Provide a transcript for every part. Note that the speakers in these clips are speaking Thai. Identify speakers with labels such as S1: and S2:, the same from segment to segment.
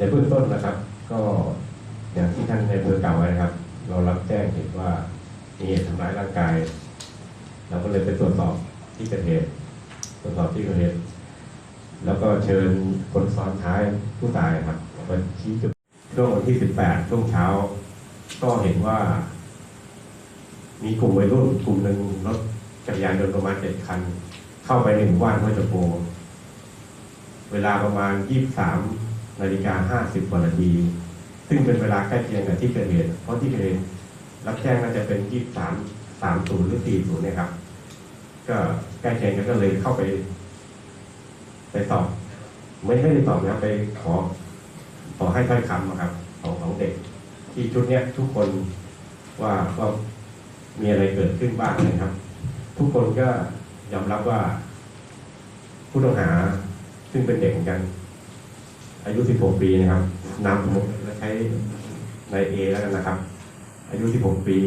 S1: ในเบื้องต้นนะครับ ก็อย่างที่ท่านในเบอำเก่าไว้นะครับ เรารับแจ้งเหตุว่ามีเหตุทำร้ายร่างกาย เราก็เลยไปตรวจสอบที่เกิดเหตุตรวจสอบที่เกิดเหตุ แล้วก็เชิญคนซ้อนท้ายผู้ตายครับมาชี้จุดช่วงวันที่ 18 ช่วงเช้า ก็เห็นว่า มีกลุ่มวัยรุ่นกลุ่มหนึ่งรถจักรยานยนต์ประมาณเจ็ดคัน เข้าไปในหมู่บ้านห้วยตะโกเวลาประมาณ 23 นาฬิกา 50กว่านาที ซึ่งเป็นเวลาใกล้เคียงกับที่เกิดเหตุ เพราะที่เกิดเหตุรับแจ้งน่าจะเป็น23 30หรือ40นะครับ ก็ใกล้เคียงกันก็เลยเข้าไป ไปสอบ ไม่ไม่ได้สอบนะไปขอ ขอให้ถ้อยคำอะครับ ของของเด็ก ที่ชุดเนี้ยทุกคนว่าว่ามีอะไรเกิดขึ้นบ้างนะครับ ทุกคนก็ยอมรับว่าผู้ต้องหาซึ่งเป็นเด็กเหมือนกัน อายุ 16 ปีนะครับนามสมมติและใช้ในเอแล้วกันนะครับ อายุ 16 ปี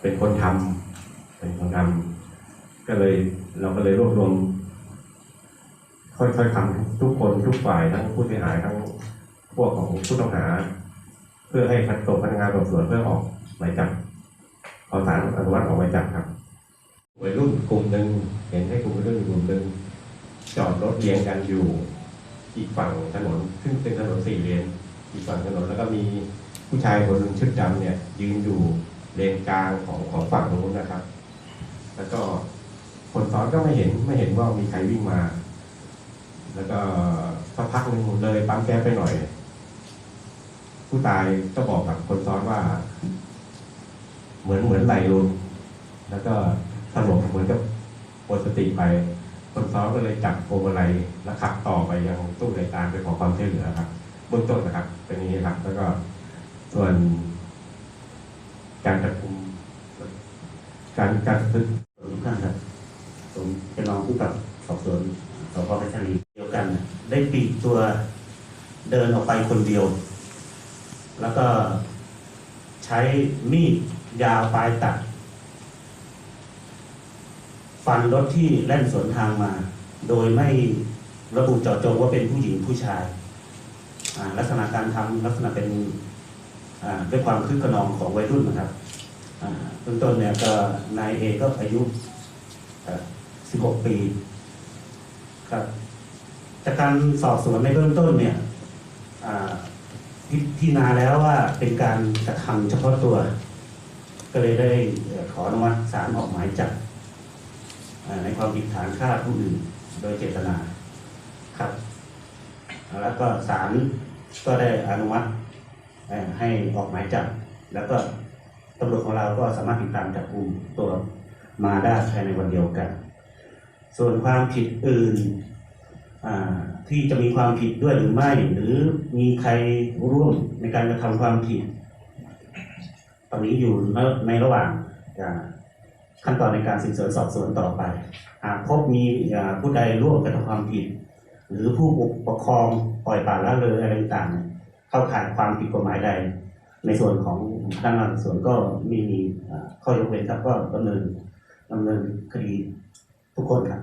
S1: เป็นคนทำเป็นคนทำก็เลยเราก็เลยรวบรวมค่อยๆทำทุกคนทุกฝ่ายทั้งผู้เสียหายทั้งพวกของผู้ต้องหา เพื่อให้พันตกพนักงานสอบสวนเพื่อออกหมายจับขอสารอนุมัติออกหมายจับครับวัยรุ่นกลุ่มหนึ่งเห็นให้กลุ่มวัยรุ่นกลุ่มหนึ่งจอดรถเรียงกันอยู่ อีกฝั่งถนนซึ่งเป็นถนนสี่เลนอีกฝั่งถนนแล้วก็มีผู้ชายคนหนึ่งชุดดำเนี่ย ยืนอยู่เลนกลางของของฝั่งนู้นนะครับ แล้วก็คนซ้อนก็ไม่เห็นไม่เห็นว่ามีใครวิ่งมา แล้วก็สักพักหนึ่งเลยปั๊มแก๊สไปหน่อย ผู้ตายก็บอกกับคนซ้อนว่า เหมือนเหมือนไหลลุนแล้วก็สลบเหมือนกับหมดสติไป คนซ้อนก็เลยจับพวงมาลัยแล้วขับ ยังตู้บริการไปขอความช่วยเหลือครับ เบื้องต้นนะครับ เป็นอย่างนี้ครับ แล้วก็ส่วน การจับกลุ่มการการฝึก
S2: ทุกท่านครับผมเป็นรองผู้กับสอบสวนสพเพชรบุรีเดียวกันนะได้ปีกตัวเดินออกไปคนเดียว แล้วก็ใช้มีดยาวปลายตัด ฟันรถที่แล่นสวนทางมา โดยไม่ ระบุเจาะจงว่าเป็นผู้หญิงผู้ชาย ลักษณะการทำลักษณะเป็นด้วยความคึกขนองของวัยรุ่นนะครับเบื้องต้นเนี่ยก็นายเอก็อายุ 16 ปีครับจากการสอบสวนในเบื้องต้นเนี่ยอ่าพิจารณาแล้วว่าเป็นการกระทำเฉพาะตัว ก็เลยได้ขออนุมัติศาลออกหมายจับในความผิดฐานฆ่าผู้อื่นโดยเจตนา ครับ แล้วก็ศาลก็ได้อนุมัติให้ออกหมายจับ แล้วก็ตำรวจของเราก็สามารถติดตามจับกลุ่มตัวมาได้ภายในวันเดียวกัน ส่วนความผิดอื่นที่จะมีความผิดด้วยหรือไม่ หรือมีใครร่วมในการกระทำความผิด ตอนนี้อยู่ในระหว่างขั้นตอนในการสืบสวนสอบสวนต่อไป หากพบมีผู้ใดร่วมกระทำความผิด หรือผู้ปกครองปล่อยปละละเลยอะไรต่างๆเข้าข่ายความผิดกฎหมายใด ในส่วนของพนักงานส่วนก็มีมีข้อยกเว้นครับก็ดำเนินดำเนินคดีทุกคนครับ